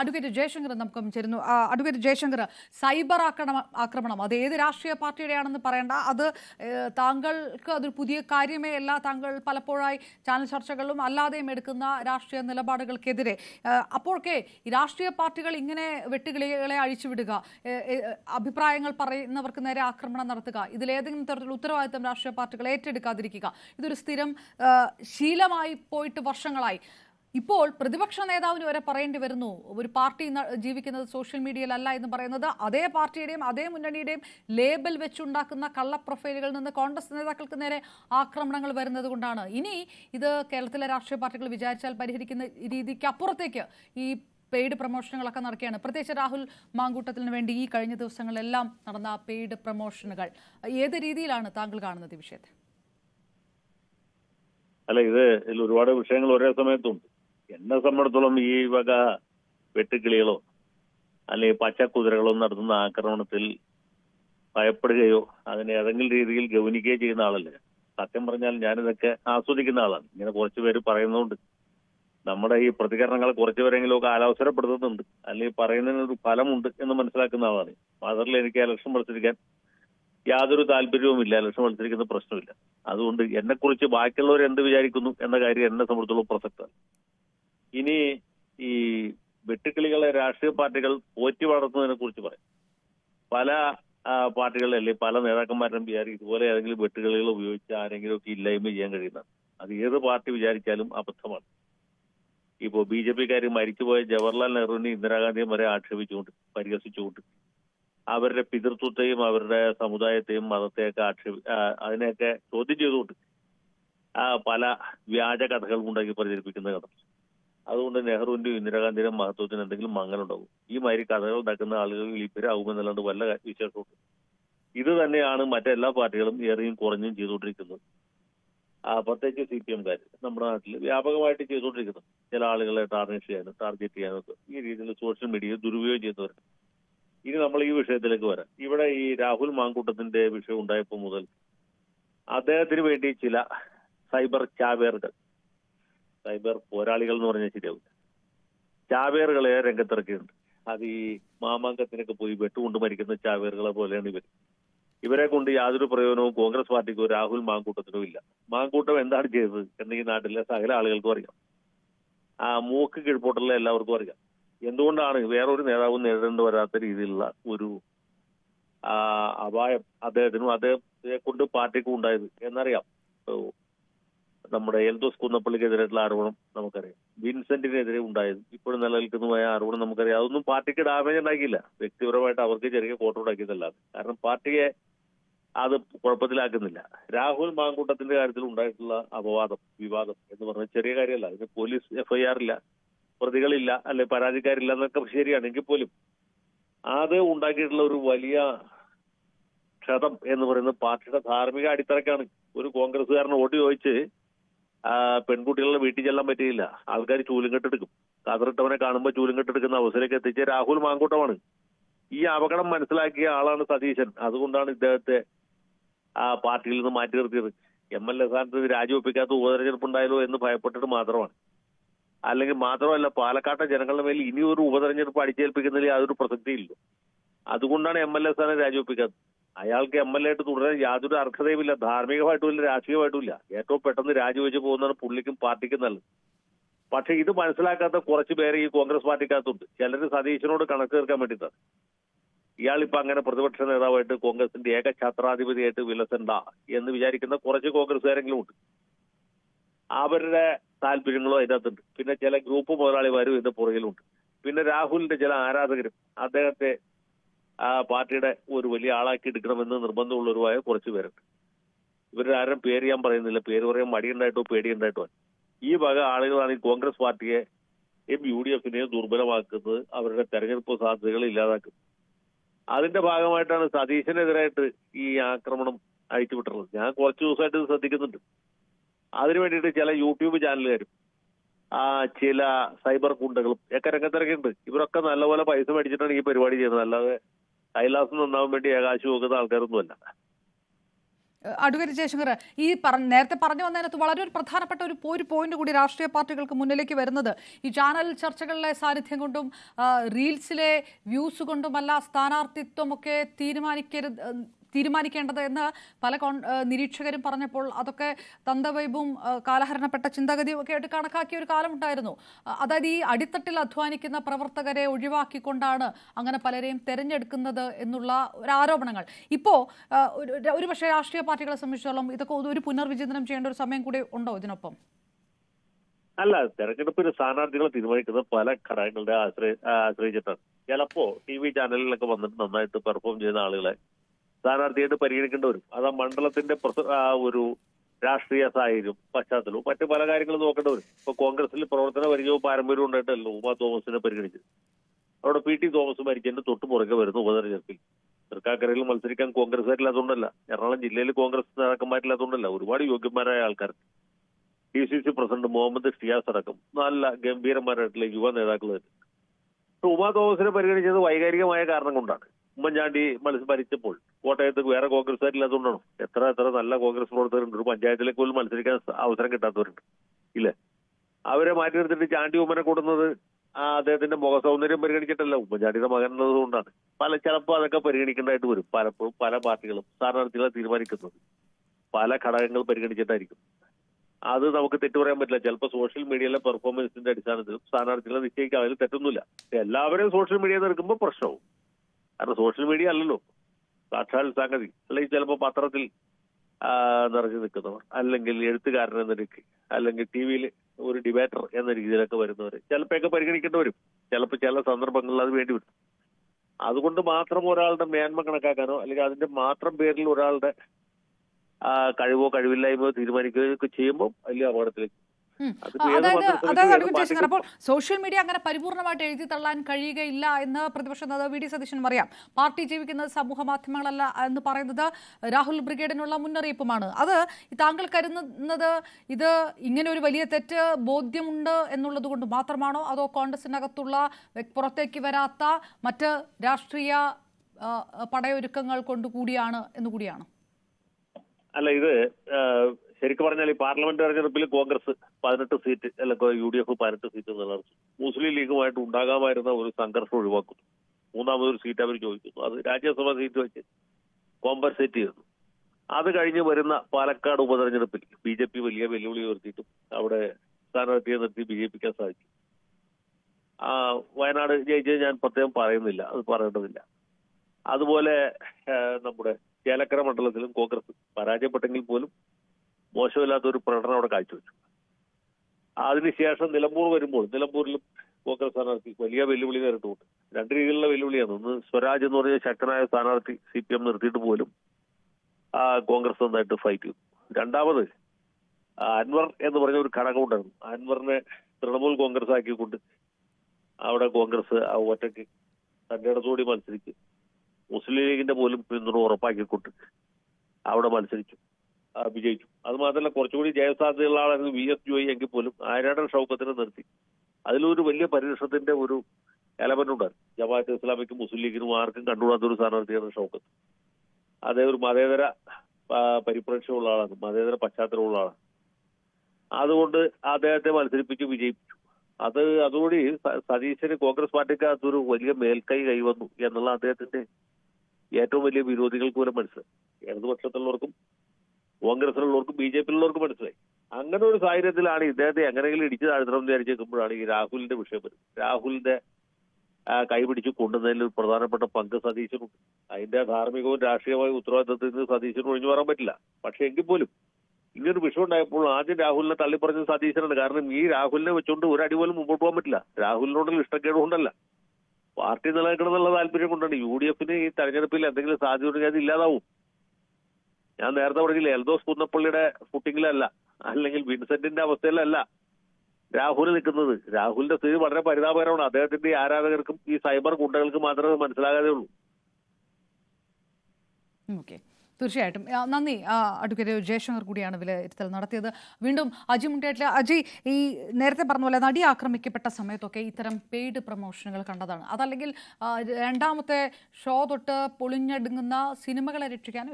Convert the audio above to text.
Advocate Jaishankar നമുക്കും ചേരുന്നു. Advocate Jaishankar cyber ആക്രമണം ആക്രമണം അത് ഏത് രാഷ്ട്രീയ പാർട്ടിയുടെയാണെന്ന് പറയണ്ട. അത് താങ്കൾക്ക് അതൊരു പുതിയ കാര്യമേ അല്ല. താങ്കൾ പലപ്പോഴായി ചാനൽ ചർച്ചകളിലും അല്ലാതെയും എടുക്കുന്ന രാഷ്ട്രീയ നിലപാടുകൾക്കെതിരെ. അപ്പോഴൊക്കെ രാഷ്ട്രീയ പാർട്ടികൾ ഇങ്ങനെ വെട്ടുകിളികളെ അഴിച്ചുവിടുക അഭിപ്രായങ്ങൾ പറയുന്നവർക്ക് നേരെ ആക്രമണം നടത്തുക ഇതിലേതെങ്കിലും തരത്തിലുള്ള ഉത്തരവാദിത്തം രാഷ്ട്രീയ പാർട്ടികൾ ഏറ്റെടുക്കാതിരിക്കുക ഇതൊരു സ്ഥിരം ശീലമായി പോയിട്ട് വർഷങ്ങളായി. ഇപ്പോൾ പ്രതിപക്ഷ നേതാവിന് വരെ പറയേണ്ടി വരുന്നു. ഒരു പാർട്ടി ജീവിക്കുന്നത് സോഷ്യൽ മീഡിയയിലല്ല എന്ന് പറയുന്നത്. അതേ പാർട്ടിയുടെയും അതേ മുന്നണിയുടെയും ലേബൽ വെച്ചുണ്ടാക്കുന്ന കള്ള പ്രൊഫൈലുകളിൽ നിന്ന് കോൺഗ്രസ് നേതാക്കൾക്ക് നേരെ ആക്രമണങ്ങൾ വരുന്നത് കൊണ്ടാണ്. ഇനി ഇത് കേരളത്തിലെ രാഷ്ട്രീയ പാർട്ടികൾ വിചാരിച്ചാൽ പരിഹരിക്കുന്ന രീതിക്ക് അപ്പുറത്തേക്ക് ഈ പെയ്ഡ് പ്രൊമോഷനുകളൊക്കെ നടക്കുകയാണ്. പ്രത്യേകിച്ച് രാഹുൽ മാങ്കൂട്ടത്തിന് വേണ്ടി ഈ കഴിഞ്ഞ ദിവസങ്ങളിലെല്ലാം നടന്ന പെയ്ഡ് പ്രൊമോഷനുകൾ. ഏത് രീതിയിലാണ് താങ്കൾ കാണുന്നത് ഈ വിഷയത്തെ? അല്ല ഇത് ഇതിൽ ഒരുപാട് വിഷയങ്ങൾ ഒരേ സമയത്തുണ്ട്. എന്നെ സംബന്ധിച്ചിടത്തോളം ഈ വക വെട്ടുക്കിളികളോ അല്ലെങ്കിൽ പച്ചക്കുതിരകളോ നടത്തുന്ന ആക്രമണത്തിൽ ഭയപ്പെടുകയോ അതിനെ ഏതെങ്കിലും രീതിയിൽ ഗൗനിക്കുകയോ ചെയ്യുന്ന ആളല്ല. സത്യം പറഞ്ഞാൽ ഞാനിതൊക്കെ ആസ്വദിക്കുന്ന ആളാണ്. ഇങ്ങനെ കുറച്ച് പേര് പറയുന്നതുകൊണ്ട്. നമ്മുടെ ഈ പ്രതികരണങ്ങൾ കുറച്ച് പേരെങ്കിലും ഒക്കെ ആലോചനപ്പെടുത്തുന്നുണ്ട് അല്ലെങ്കിൽ പറയുന്നതിന് ഒരു ഫലമുണ്ട് എന്ന് മനസ്സിലാക്കുന്ന ആളാണ്. മാത്രമല്ല എനിക്ക് ഇലക്ഷൻ മത്സരിക്കാൻ യാതൊരു താല്പര്യവുമില്ല ഇലക്ഷൻ മത്സരിക്കുന്ന പ്രശ്നമില്ല. അതുകൊണ്ട് എന്നെക്കുറിച്ച് ബാക്കിയുള്ളവർ എന്ത് വിചാരിക്കുന്നു എന്ന കാര്യം എന്നെ സംബന്ധിച്ചുള്ള പ്രസക്തമാണ് ഇനി ഈ വെട്ടുക്കിളികളെ രാഷ്ട്രീയ പാർട്ടികൾ പോറ്റി വളർത്തുന്നതിനെ കുറിച്ച് പറയും. പല പാർട്ടികളിലെ അല്ലെങ്കിൽ പല നേതാക്കന്മാരും വിചാരിക്കും ഇതുപോലെ ഏതെങ്കിലും വെട്ടുകളികൾ ഉപയോഗിച്ച് ആരെങ്കിലും ഒക്കെ ഇല്ലായ്മ ചെയ്യാൻ കഴിയുന്നതാണ് അത് ഏത് പാർട്ടി വിചാരിച്ചാലും അബദ്ധമാണ്. ഇപ്പോ ബി ജെ പിക്കാർ മരിച്ചുപോയ ജവഹർലാൽ നെഹ്റുവിനെ ഇന്ദിരാഗാന്ധിയും വരെ ആക്ഷേപിച്ചുകൊണ്ട് പരിഹസിച്ചുകൊണ്ട് അവരുടെ പിതൃത്വത്തെയും അവരുടെ സമുദായത്തെയും മതത്തെയൊക്കെ ആക്ഷേപി അതിനെയൊക്കെ ചോദ്യം ചെയ്തുകൊണ്ട് പല വ്യാജ കഥകൾ ഉണ്ടാക്കി പ്രചരിപ്പിക്കുന്ന കഥ. അതുകൊണ്ട് നെഹ്റുവിന്റെയും ഇന്ദിരാഗാന്ധിയുടെയും മഹത്വത്തിന് എന്തെങ്കിലും മങ്ങലുണ്ടാവും ഈ മാതിരി കഥകൾ ഉണ്ടാക്കുന്ന ആളുകൾ ലിപ്പരാകുമെന്നല്ലാണ്ട് വല്ല വിശേഷവും ഇത് തന്നെയാണ് മറ്റെല്ലാ പാർട്ടികളും ഏറെയും കുറഞ്ഞും ചെയ്തുകൊണ്ടിരിക്കുന്നത്. പ്രത്യേകിച്ച് സി പി എംകാർ നമ്മുടെ നാട്ടിൽ വ്യാപകമായിട്ട് ചെയ്തുകൊണ്ടിരിക്കുന്നത് ചില ആളുകളെ ടാർണിഷ് ചെയ്യാനും ടാർഗറ്റ് ചെയ്യാനും ഒക്കെ ഈ രീതിയിൽ സോഷ്യൽ മീഡിയ ദുരുപയോഗം ചെയ്യുന്നവരുണ്ട് ഇനി നമ്മൾ ഈ വിഷയത്തിലേക്ക് വരാം. ഇവിടെ ഈ രാഹുൽ മാങ്കൂട്ടത്തിന്റെ വിഷയം ഉണ്ടായപ്പോൾ മുതൽ അദ്ദേഹത്തിന് വേണ്ടി ചില സൈബർ ചാവേറുകൾ സൈബർ പോരാളികൾ എന്ന് പറഞ്ഞാൽ ശരിയാവില്ല. ചാവേറുകളെ രംഗത്തിറക്കിയിട്ടുണ്ട്. അത് ഈ മാമാങ്കത്തിനൊക്കെ പോയി വെട്ടുകൊണ്ട് മരിക്കുന്ന ചാവേറുകളെ പോലെയാണ് ഇവർ ഇവരെ കൊണ്ട് യാതൊരു പ്രയോജനവും കോൺഗ്രസ് പാർട്ടിക്കോ രാഹുൽ മാങ്കൂട്ടത്തിനോ ഇല്ല. മാങ്കൂട്ടം എന്താണ് ചെയ്തത് എന്ന് ഈ നാട്ടിലെ സകല ആളുകൾക്കും അറിയാം. ആ മൂക്ക് കീഴ്പോട്ടുള്ള എല്ലാവർക്കും അറിയാം. എന്തുകൊണ്ടാണ് വേറൊരു നേതാവും നേരിടേണ്ടി വരാത്ത രീതിയിലുള്ള ഒരു അപായം അദ്ദേഹത്തിനും അദ്ദേഹത്തെ കൊണ്ട് പാർട്ടിക്കും ഉണ്ടായത് എന്നറിയാം. നമ്മുടെ എൽദോസ് കുന്നപ്പള്ളിക്കെതിരായിട്ടുള്ള ആരോപണം നമുക്കറിയാം. വിൻസെന്റിനെതിരെ ഉണ്ടായത്. ഇപ്പോഴും നിലനിൽക്കുന്നതുമായ ആരോപണം നമുക്കറിയാം. അതൊന്നും പാർട്ടിക്ക് ഡാമേജ് ഉണ്ടാക്കിയില്ല. വ്യക്തിപരമായിട്ട് അവർക്ക് ചെറിയ ഫോട്ടോ ഉണ്ടാക്കിയതല്ലാതെ. കാരണം പാർട്ടിയെ അത് കുഴപ്പത്തിലാക്കുന്നില്ല. രാഹുൽ മാങ്കൂട്ടത്തിന്റെ കാര്യത്തിൽ ഉണ്ടായിട്ടുള്ള അപവാദം വിവാദം എന്ന് പറഞ്ഞാൽ ചെറിയ കാര്യമല്ല. ഇത് പോലീസ് എഫ്ഐആർ ഇല്ല. പ്രതികളില്ല. അല്ലെ പരാതിക്കാരില്ല എന്നൊക്കെ ശരിയാണ് എങ്കിൽ പോലും അത് ഉണ്ടാക്കിയിട്ടുള്ള ഒരു വലിയ ക്ഷതം എന്ന് പറയുന്നത് പാർട്ടിയുടെ ധാർമ്മിക അടിത്തറക്കാണ് ഒരു കോൺഗ്രസ്സുകാരന് വോട്ട് ചോദിച്ച് പെൺകുട്ടികളുടെ വീട്ടിൽ ചെല്ലാൻ പറ്റിയില്ല. ആൾക്കാർ ചൂലും കെട്ടെടുക്കും കാതറിട്ടവനെ കാണുമ്പോൾ ചൂലും കെട്ടെടുക്കുന്ന അവസരമൊക്കെ എത്തിച്ച രാഹുൽ മാങ്കൂട്ടമാണ്. ഈ അപകടം മനസ്സിലാക്കിയ ആളാണ് സതീശൻ. അതുകൊണ്ടാണ് ഇദ്ദേഹത്തെ ആ പാർട്ടിയിൽ നിന്ന് മാറ്റി നിർത്തിയത്. എം എൽ എ സ്ഥാനത്ത് രാജിവെപ്പിക്കാത്ത ഉപതെരഞ്ഞെടുപ്പ് ഉണ്ടായാലോ എന്ന് ഭയപ്പെട്ടിട്ട് മാത്രമാണ്. അല്ലെങ്കിൽ മാത്രമല്ല പാലക്കാട്ടെ ജനങ്ങളുടെ മേൽ ഇനി ഒരു ഉപതെരഞ്ഞെടുപ്പ് അടിച്ചേൽപ്പിക്കുന്നതിൽ യാതൊരു പ്രസക്തിയില്ല. അതുകൊണ്ടാണ് എം എൽ എ സ്ഥാനം രാജിവെപ്പിക്കാത്തത്. അയാൾക്ക് എം എൽ എ ആയിട്ട് തുടരാൻ യാതൊരു അർഹതയുമില്ല. രാഷ്ട്രീയമായിട്ടും ഇല്ല. ഏറ്റവും പെട്ടെന്ന് രാജിവെച്ച് പോകുന്നതാണ് പുള്ളിക്കും പാർട്ടിക്കും നല്ലത്. പക്ഷെ ഇത് മനസ്സിലാക്കാത്ത കുറച്ച് പേര് ഈ കോൺഗ്രസ് പാർട്ടിക്കകത്തുണ്ട്. ചിലർ സതീശനോട് കണക്ക് തീർക്കാൻ ഇയാൾ ഇപ്പൊ അങ്ങനെ പ്രതിപക്ഷ നേതാവായിട്ട് കോൺഗ്രസിന്റെ ഏക ഛത്രാധിപതിയായിട്ട് വിലസണ്ട എന്ന് വിചാരിക്കുന്ന കുറച്ച് കോൺഗ്രസ്സുകാരെങ്കിലും ഉണ്ട്. അവരുടെ താല്പര്യങ്ങളും അതിനകത്തുണ്ട്. പിന്നെ ചില ഗ്രൂപ്പ് മുതലാളിമാരും ഇതിന്റെ പുറകിലുണ്ട്. പിന്നെ രാഹുലിന്റെ ചില ആരാധകരും അദ്ദേഹത്തെ പാർട്ടിയുടെ ഒരു വലിയ ആളാക്കി എടുക്കണമെന്ന് നിർബന്ധമുള്ളവരുമായ കുറച്ച് പേരുണ്ട്. ഇവരുടെ ആരും പേര് ഞാൻ പറയുന്നില്ല. പേര് പറയാൻ മടിയുണ്ടായിട്ടോ പേടിയുണ്ടായിട്ടോ. ഈ വക ആളുകളാണ് ഈ കോൺഗ്രസ് പാർട്ടിയെ എം യു ഡി എഫിനെ ദുർബലമാക്കുന്നത് അവരുടെ തെരഞ്ഞെടുപ്പ് സാധ്യതകൾ ഇല്ലാതാക്കുന്നത്. അതിന്റെ ഭാഗമായിട്ടാണ് സതീശനെതിരായിട്ട് ഈ ആക്രമണം അയച്ചുവിട്ടുള്ളത് ഞാൻ കുറച്ച് ദിവസമായിട്ട് ഇത് ശ്രദ്ധിക്കുന്നുണ്ട്. അതിനു വേണ്ടിയിട്ട് ചില യൂട്യൂബ് ചാനലുകാരും ആ ചില സൈബർ കുണ്ടകളും ഒക്കെ രംഗത്തിറക്കിയിട്ടുണ്ട് ഇവരൊക്കെ നല്ലപോലെ പൈസ മേടിച്ചിട്ടാണ് ഈ പരിപാടി ചെയ്യുന്നത്. അല്ലാതെ കൈലാസം നന്നാവാൻ വേണ്ടി ഏകാശം നോക്കുന്ന ആൾക്കാരൊന്നുമല്ല. അഡ്വക്കേറ്റ് ജയശങ്കർ ഈ നേരത്തെ പറഞ്ഞു വന്നതിനകത്ത് വളരെ ഒരു പ്രധാനപ്പെട്ട ഒരു ഒരു പോയിന്റ് കൂടി രാഷ്ട്രീയ പാർട്ടികൾക്ക് മുന്നിലേക്ക് വരുന്നത്. ഈ ചാനൽ ചർച്ചകളിലെ സാന്നിധ്യം കൊണ്ടും റീൽസിലെ വ്യൂസ് കൊണ്ടുമല്ല സ്ഥാനാർത്ഥിത്വമൊക്കെ തീരുമാനിക്കരുത് തീരുമാനിക്കേണ്ടത് എന്ന് പല നിരീക്ഷകരും പറഞ്ഞപ്പോൾ അതൊക്കെ തന്തവൈബും കാലഹരണപ്പെട്ട ചിന്താഗതിയും ഒക്കെ ആയിട്ട് കണക്കാക്കിയ ഒരു കാലമുണ്ടായിരുന്നു. അതായത് ഈ അടിത്തട്ടിൽ അധ്വാനിക്കുന്ന പ്രവർത്തകരെ ഒഴിവാക്കിക്കൊണ്ടാണ് അങ്ങനെ പലരെയും തെരഞ്ഞെടുക്കുന്നത് എന്നുള്ള ഒരു ആരോപണങ്ങൾ. ഇപ്പോൾ ഒരു പക്ഷേ രാഷ്ട്രീയ പാർട്ടികളെ സംബന്ധിച്ചിടത്തോളം ഇതൊക്കെ ഒരു പുനർവിചിന്തനം ചെയ്യേണ്ട ഒരു സമയം കൂടി ഉണ്ടോ ഇതിനൊപ്പം? അല്ല തെരഞ്ഞെടുപ്പിന് സ്ഥാനാർത്ഥികളെ തീരുമാനിക്കുന്നത് പല ഘടകങ്ങളുടെ ആശ്രയ ആശ്രയിച്ചിട്ടാണ്. ചിലപ്പോ ടി വി ചാനലിലൊക്കെ വന്നിട്ട് നന്നായിട്ട് പെർഫോം ചെയ്യുന്ന ആളുകളെ സ്ഥാനാർത്ഥിയായിട്ട് പരിഗണിക്കേണ്ടി വരും. അത് ആ മണ്ഡലത്തിന്റെ ഒരു രാഷ്ട്രീയ സാഹചര്യം പശ്ചാത്തലവും മറ്റു പല കാര്യങ്ങളും നോക്കേണ്ടി വരും. ഇപ്പൊ കോൺഗ്രസിൽ പ്രവർത്തന പരിചയവും പാരമ്പര്യവും ഉണ്ടായിട്ടല്ലോ ഉമാ തോമസിനെ പരിഗണിച്ചത്. അവിടെ പി ടി തോമസ് മരിച്ചതിന്റെ തൊട്ടു പുറകെ വരുന്നു ഉപതെരഞ്ഞെടുപ്പിൽ. തൃക്കാക്കരയിൽ മത്സരിക്കാൻ കോൺഗ്രസ്സുകാരില്ലാത്തതുകൊണ്ടല്ല എറണാകുളം ജില്ലയിൽ കോൺഗ്രസ് നേതാക്കന്മാരില്ലാത്തതുകൊണ്ടല്ല ഒരുപാട് യോഗ്യന്മാരായ ആൾക്കാർ. D C C president Muhammad Shiyas അടക്കം നല്ല ഗംഭീരന്മാരായിട്ടുള്ള യുവ നേതാക്കൾ ഉമാ തോമസിനെ പരിഗണിച്ചത് വൈകാരികമായ കാരണം കൊണ്ടാണ്. ഉമ്മൻചാണ്ടി മത്സ ഭരിച്ചപ്പോൾ കോട്ടയത്ത് വേറെ കോൺഗ്രസ്സുകാരില്ലാത്തതുകൊണ്ടാണ്? എത്ര എത്ര നല്ല കോൺഗ്രസ് പ്രവർത്തകരുണ്ട്. ഒരു പഞ്ചായത്തിലെ പോലും മത്സരിക്കാൻ അവസരം കിട്ടാത്തവരുണ്ട്. ഇല്ലേ? അവരെ മാറ്റി നിർത്തിയിട്ട് ചാണ്ടി ഉമ്മനെ കൊടുക്കുന്നത് അദ്ദേഹത്തിന്റെ മുഖ സൗന്ദര്യം പരിഗണിച്ചിട്ടല്ല. ഉമ്മൻചാണ്ടിയുടെ മകൻ എന്നതുകൊണ്ടാണ്. പല ചിലപ്പോൾ അതൊക്കെ പരിഗണിക്കേണ്ടതായിട്ട് വരും. പലപ്പോഴും പല പാർട്ടികളും സ്ഥാനാർത്ഥികളെ തീരുമാനിക്കുന്നത്. പല ഘടകങ്ങൾ പരിഗണിച്ചിട്ടായിരിക്കും. അത് നമുക്ക് തെറ്റു പറയാൻ പറ്റില്ല. ചിലപ്പോൾ സോഷ്യൽ മീഡിയയിലെ പെർഫോമൻസിന്റെ അടിസ്ഥാനത്തിൽ സ്ഥാനാർത്ഥികളെ നിശ്ചയിക്കാൻ അതിൽ തെറ്റൊന്നുമില്ല. എല്ലാവരെയും സോഷ്യൽ മീഡിയ നിൽക്കുമ്പോൾ പ്രശ്നവും കാരണം സോഷ്യൽ മീഡിയ അല്ലല്ലോ. സാക്ഷാൽ സംഗതി. അല്ലെങ്കിൽ ചിലപ്പോൾ പത്രത്തിൽ നിറഞ്ഞു നിൽക്കുന്നവർ അല്ലെങ്കിൽ എഴുത്തുകാരൻ എന്ന രീതി അല്ലെങ്കിൽ ടി വിയിൽ ഒരു ഡിബേറ്റർ എന്ന രീതിയിലൊക്കെ വരുന്നവർ ചിലപ്പോഴൊക്കെ പരിഗണിക്കേണ്ടവരും. ചിലപ്പോൾ ചില സന്ദർഭങ്ങളിൽ അത് വേണ്ടി വരും. അതുകൊണ്ട് മാത്രം ഒരാളുടെ മേന്മ കണക്കാക്കാനോ അല്ലെങ്കിൽ അതിന്റെ മാത്രം പേരിൽ ഒരാളുടെ കഴിവോ കഴിവില്ലായ്മയോ തീരുമാനിക്കുകയൊക്കെ ചെയ്യുമ്പോൾ വലിയ അപകടത്തിലേക്ക് അതായത് മന്ത്രിസഭയ്ക്കും അതായത് അഡ്വക്കേറ്റ് അപ്പോൾ സോഷ്യൽ മീഡിയ അങ്ങനെ പരിപൂർണമായിട്ട് എഴുതി തള്ളാൻ കഴിയുകയില്ല എന്ന് പ്രതിപക്ഷ നേതാവ് വി ഡി സതീശൻ അറിയാം. പാർട്ടി ജീവിക്കുന്നത് സമൂഹ മാധ്യമങ്ങളല്ല എന്ന് പറയുന്നത് രാഹുൽ ബ്രിഗേഡിനുള്ള മുന്നറിയിപ്പുമാണ്. അത് താങ്കൾ കരുതുന്നത് ഇത് ഇങ്ങനെ ഒരു വലിയ തെറ്റ് ബോധ്യമുണ്ട് എന്നുള്ളത് കൊണ്ട് മാത്രമാണോ? അതോ കോൺഗ്രസിനകത്തുള്ള പുറത്തേക്ക് വരാത്ത മറ്റ് രാഷ്ട്രീയ പടയൊരുക്കങ്ങൾ കൊണ്ടുകൂടിയാണ് എന്നുകൂടിയാണ് അല്ല ഇത് ശരിക്കും പറഞ്ഞാൽ ഈ പാർലമെന്റ് തെരഞ്ഞെടുപ്പിൽ കോൺഗ്രസ് പതിനെട്ട് സീറ്റ് അല്ലെങ്കിൽ യു ഡി എഫ് പതിനെട്ട് സീറ്റ് നിലനിർത്തി. മുസ്ലിം ലീഗുമായിട്ട് ഉണ്ടാകാമായിരുന്ന ഒരു സംഘർഷം ഒഴിവാക്കുന്നു. മൂന്നാമതൊരു സീറ്റ് അവർ ചോദിക്കുന്നു. അത് രാജ്യസഭാ സീറ്റ് വെച്ച് കോമ്പൻസേറ്റ് ചെയ്യുന്നു അത് കഴിഞ്ഞ് വരുന്ന പാലക്കാട് ഉപതെരഞ്ഞെടുപ്പിൽ ബി ജെ പി വലിയ വെല്ലുവിളി ഉയർത്തിയിട്ടും അവിടെ സ്ഥാനാർത്ഥിയെ നിർത്തി ബി ജെ പിക്കാൻ സാധിച്ചു. വയനാട് ജയിച്ചത് ഞാൻ പ്രത്യേകം പറയുന്നില്ല. അത് പറയേണ്ടതില്ല. അതുപോലെ നമ്മുടെ ചേലക്കര മണ്ഡലത്തിലും കോൺഗ്രസ് പരാജയപ്പെട്ടെങ്കിൽ പോലും മോശമില്ലാത്ത ഒരു പ്രകടനം അവിടെ കാഴ്ചവെച്ചു. അതിനുശേഷം നിലമ്പൂർ വരുമ്പോൾ നിലമ്പൂരിലും കോൺഗ്രസ് സ്ഥാനാർത്ഥി വലിയ വെല്ലുവിളി നേരിട്ടുണ്ട് രണ്ട് രീതിയിലുള്ള വെല്ലുവിളിയാണ്. ഒന്ന് സ്വരാജ് എന്ന് പറഞ്ഞ ശക്തനായ സ്ഥാനാർത്ഥി സി പി എം നിർത്തിയിട്ട് പോലും ആ കോൺഗ്രസ് നന്നായിട്ട് ഫൈറ്റ് ചെയ്തു. രണ്ടാമത് അൻവർ എന്ന് പറഞ്ഞ ഒരു ഘടകം ഉണ്ടായിരുന്നു. അൻവറിനെ തൃണമൂൽ കോൺഗ്രസ് ആക്കിക്കൊണ്ട് അവിടെ കോൺഗ്രസ് ആ ഒറ്റയ്ക്ക് തന്റെ ഇടത്തോടി മത്സരിച്ച് മുസ്ലിം ലീഗിന്റെ പോലും പിന്തുണ ഉറപ്പാക്കിക്കൊണ്ട് അവിടെ മത്സരിച്ചു. വിജയിച്ചു. അത് മാത്രമല്ല കുറച്ചുകൂടി ജയസാധ്യതയുള്ള ആളായിരുന്നു വി എസ് ജോയി എങ്കിൽ പോലും ആരാടൻ ഷൗക്കത്തിനെ നിർത്തി. അതിലൊരു വലിയ പരിരക്ഷത്തിന്റെ ഒരു എലമെന്റ് ഉണ്ടായിരുന്നു. ജമാഅത്ത് ഇസ്ലാമിക്കും മുസ്ലിം ലീഗിനും ആർക്കും കണ്ടുകൂടാത്ത ഒരു സ്ഥാനാർത്ഥിയാണ് ഷൗക്കത്ത്. അതേ ഒരു മതേതര പരിപ്രേക്ഷമുള്ള ആളാണ്. മതേതര പശ്ചാത്തലമുള്ള ആളാണ്. അതുകൊണ്ട് അദ്ദേഹത്തെ മത്സരിപ്പിച്ച് വിജയിപ്പിച്ചു. അത് അതുകൂടി സതീശന് കോൺഗ്രസ് പാർട്ടിക്കകത്തൊരു വലിയ മേൽക്കൈ കൈവന്നു എന്നുള്ള അദ്ദേഹത്തിന്റെ ഏറ്റവും വലിയ വിരോധികൾക്ക് പോലും മനസ്സിലായി. ഇടതുപക്ഷത്തുള്ളവർക്കും കോൺഗ്രസിലുള്ളവർക്കും ബി ജെ പിയിലുള്ളവർക്ക് മനസ്സിലായി. അങ്ങനെ ഒരു സാഹചര്യത്തിലാണ് ഇദ്ദേഹത്തെ എങ്ങനെയെങ്കിലും ഇടിച്ചു താഴ്ത്തണം എന്ന് വിചാരിച്ചേക്കുമ്പോഴാണ് ഈ രാഹുലിന്റെ വിഷയം വരുന്നത്. രാഹുലിന്റെ കൈപിടിച്ച് കൊണ്ടുവന്നതിൽ പ്രധാനപ്പെട്ട പങ്ക് സതീശനുണ്ട്. അതിന്റെ ധാർമ്മികവും രാഷ്ട്രീയമായ ഉത്തരവാദിത്തത്തിൽ നിന്ന് സതീശന് ഒഴിഞ്ഞു മാറാൻ പറ്റില്ല. പക്ഷെ എങ്കിൽ പോലും ഇങ്ങനൊരു വിഷയം ഉണ്ടായപ്പോൾ ആദ്യം രാഹുലിനെ തള്ളിപ്പറഞ്ഞത് സതീശനാണ്. കാരണം ഈ രാഹുലിനെ വെച്ചുകൊണ്ട് ഒരു അടി പോലും മുമ്പോട്ട് പോകാൻ പറ്റില്ല. രാഹുലിനോടുള്ള ഇഷ്ടക്കേട് കൊണ്ടല്ല. പാർട്ടി നിലനിൽക്കണം എന്നുള്ള താല്പര്യം കൊണ്ടാണ് യു ഡി എഫിന് ഈ തെരഞ്ഞെടുപ്പിൽ എന്തെങ്കിലും സാധ്യത ഉണ്ടെങ്കിൽ അത് ഇല്ലാതാവും. ഞാൻ നേരത്തെ പറഞ്ഞില്ല എൽദോസ് കുന്നപ്പള്ളിയുടെ ഫുട്ടിങ്ങിലല്ല അല്ലെങ്കിൽ വിൻസെന്റിന്റെ അവസ്ഥയിലല്ല രാഹുൽ നിൽക്കുന്നത്. രാഹുലിന്റെ സ്ഥിതി വളരെ പരിതാപകരമാണ്. അദ്ദേഹത്തിന്റെ ആരാധകർക്കും ഈ സൈബർ ഗുണ്ടകൾക്കും മാത്രമേ മനസ്സിലാകാതെ ഉള്ളൂ തീർച്ചയായിട്ടും. നന്ദി. അഡ്വക്കേറ്റ് ജയശങ്കർ കൂടിയാണ് വിലയിരുത്തൽ നടത്തിയത്. വീണ്ടും അജി മുണ്ടിയായിട്ട് അജി ഈ നേരത്തെ പറഞ്ഞ പോലെ നടി ആക്രമിക്കപ്പെട്ട സമയത്തൊക്കെ ഇത്തരം പെയ്ഡ് പ്രൊമോഷനുകൾ കണ്ടതാണ്. അതല്ലെങ്കിൽ രണ്ടാമത്തെ ഷോ തൊട്ട് പൊളിഞ്ഞടുങ്ങുന്ന സിനിമകളെ രക്ഷിക്കാൻ